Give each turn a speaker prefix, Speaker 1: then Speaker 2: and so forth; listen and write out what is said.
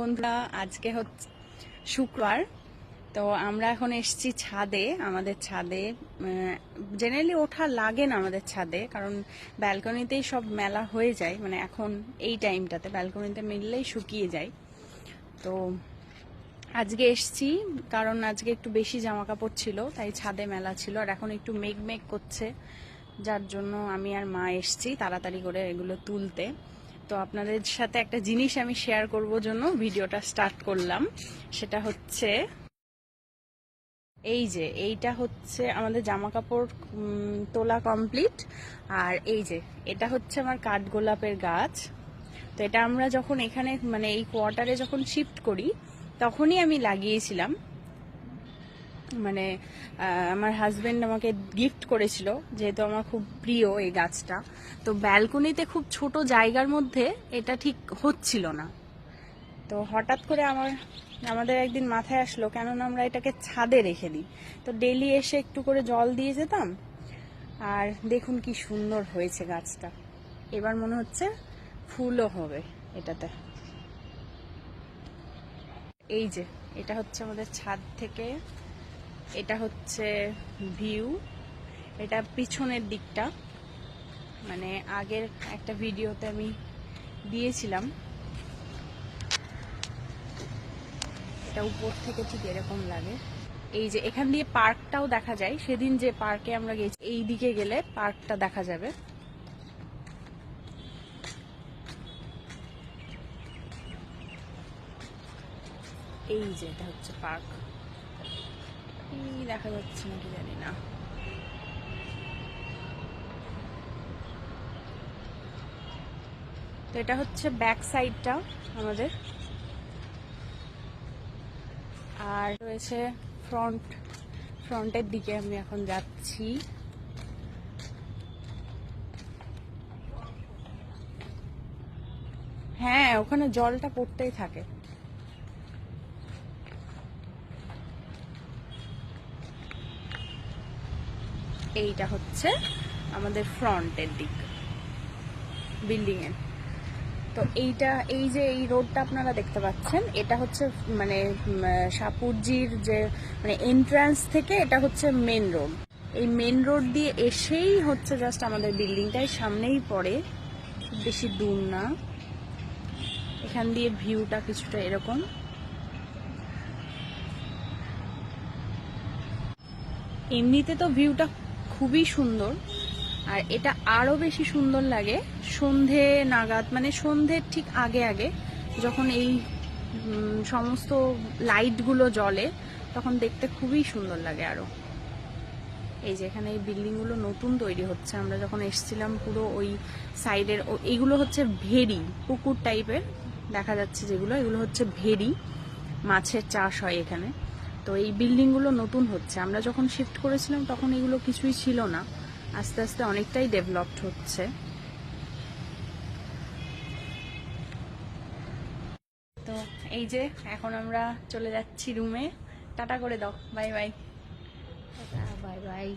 Speaker 1: বন্ধুরা, আজকে হচ্ছে শুক্রবার। তো আমরা এখন এসেছি ছাদে, আমাদের ছাদে। জেনারেলি ওঠা লাগে না আমাদের ছাদে, কারণ ব্যালকনিতেই সব মেলা হয়ে যায়। মানে এখন এই টাইমটাতে ব্যালকনিতে মিললেই শুকিয়ে যায়। তো আজকে এসছি, কারণ আজকে একটু বেশি জামা কাপড় ছিল, তাই ছাদে মেলা ছিল। আর এখন একটু মেঘ মেঘ করছে, যার জন্য আমি আর মা এসছি তাড়াতাড়ি করে এগুলো তুলতে। তো আপনাদের সাথে একটা জিনিস আমি শেয়ার করব জন্য ভিডিওটা স্টার্ট করলাম। সেটা হচ্ছে, এই যে, এইটা হচ্ছে আমাদের জামা কাপড় তোলা কমপ্লিট আর এই যে, এটা হচ্ছে আমার কাঠগোলাপের গাছ। তো এটা আমরা যখন এখানে মানে এই কোয়ার্টারে যখন শিফট করি, তখনই আমি লাগিয়েছিলাম। মানে আমার হাজবেন্ড আমাকে গিফট করেছিল, যেহেতু আমার খুব প্রিয় এই গাছটা। তো ব্যালকনিতে খুব ছোট জায়গার মধ্যে এটা ঠিক হচ্ছিল না। তো হঠাৎ করে আমার, আমাদের একদিন মাথায় আসলো, কেননা আমরা এটাকে ছাদে রেখে দিই। তো ডেলি এসে একটু করে জল দিয়ে যেতাম, আর দেখুন কি সুন্দর হয়েছে গাছটা। এবার মনে হচ্ছে ফুলও হবে এটাতে। এই যে, এটা হচ্ছে আমাদের ছাদ থেকে এটা হচ্ছে ভিউ এটা পিছনের দিকটা। মানে আগের একটা ভিডিওতে আমি দিয়েছিলাম। এটা উপর থেকে ঠিক এরকম লাগে। এই যে এখান দিয়ে পার্কটাও দেখা যায়। সেদিন যে পার্কে আমরা গেছি, এই দিকে গেলে পার্কটা দেখা যাবে। এই যে এটা হচ্ছে পার্ক। দেখা যাচ্ছে নাকি জানি না। তো এটা হচ্ছে ব্যাক সাইডটা আমাদের। আর রয়েছে ফ্রন্ট ফ্রন্টের দিকে আমি এখন যাচ্ছি। হ্যাঁ ওখানে জলটা পড়তেই থাকে। এইটা হচ্ছে আমাদের ফ্রন্টের দিক বিল্ডিং এর তো এইটা, এই যে এই রোডটা আপনারা দেখতে পাচ্ছেন, এটা হচ্ছে মানে সাপুরজির যে মানে এন্ট্রান্স থেকে এটা হচ্ছে মেন রোড এই মেন রোড দিয়ে এসেই হচ্ছে জাস্ট আমাদের বিল্ডিংটাই, সামনেই পড়ে বেশি দূর না। এখান দিয়ে ভিউটা কিছুটা এরকম। এমনিতে তো ভিউটা খুবই সুন্দর। আর এটা আরও বেশি সুন্দর লাগে সন্ধে নাগাদ মানে সন্ধ্যের ঠিক আগে আগে যখন এই সমস্ত লাইটগুলো জ্বলে তখন দেখতে খুবই সুন্দর লাগে আরও। এই যে এখানে এই বিল্ডিংগুলো নতুন তৈরি হচ্ছে। আমরা যখন এসেছিলাম পুরো ওই সাইডের এইগুলো হচ্ছে ভেরি, পুকুর টাইপের দেখা যাচ্ছে যেগুলো। এগুলো হচ্ছে ভেরি, মাছের চাষ হয় এখানে। তো এই বিল্ডিংগুলো নতুন হচ্ছে। আমরা যখন শিফট করেছিলাম, তখন এগুলো কিছুই ছিল না। আস্তে আস্তে অনেকটাই ডেভেলপড হচ্ছে। তো এই যে, এখন আমরা চলে যাচ্ছি রুমে টাটা করে দাও। Bye bye
Speaker 2: bye bye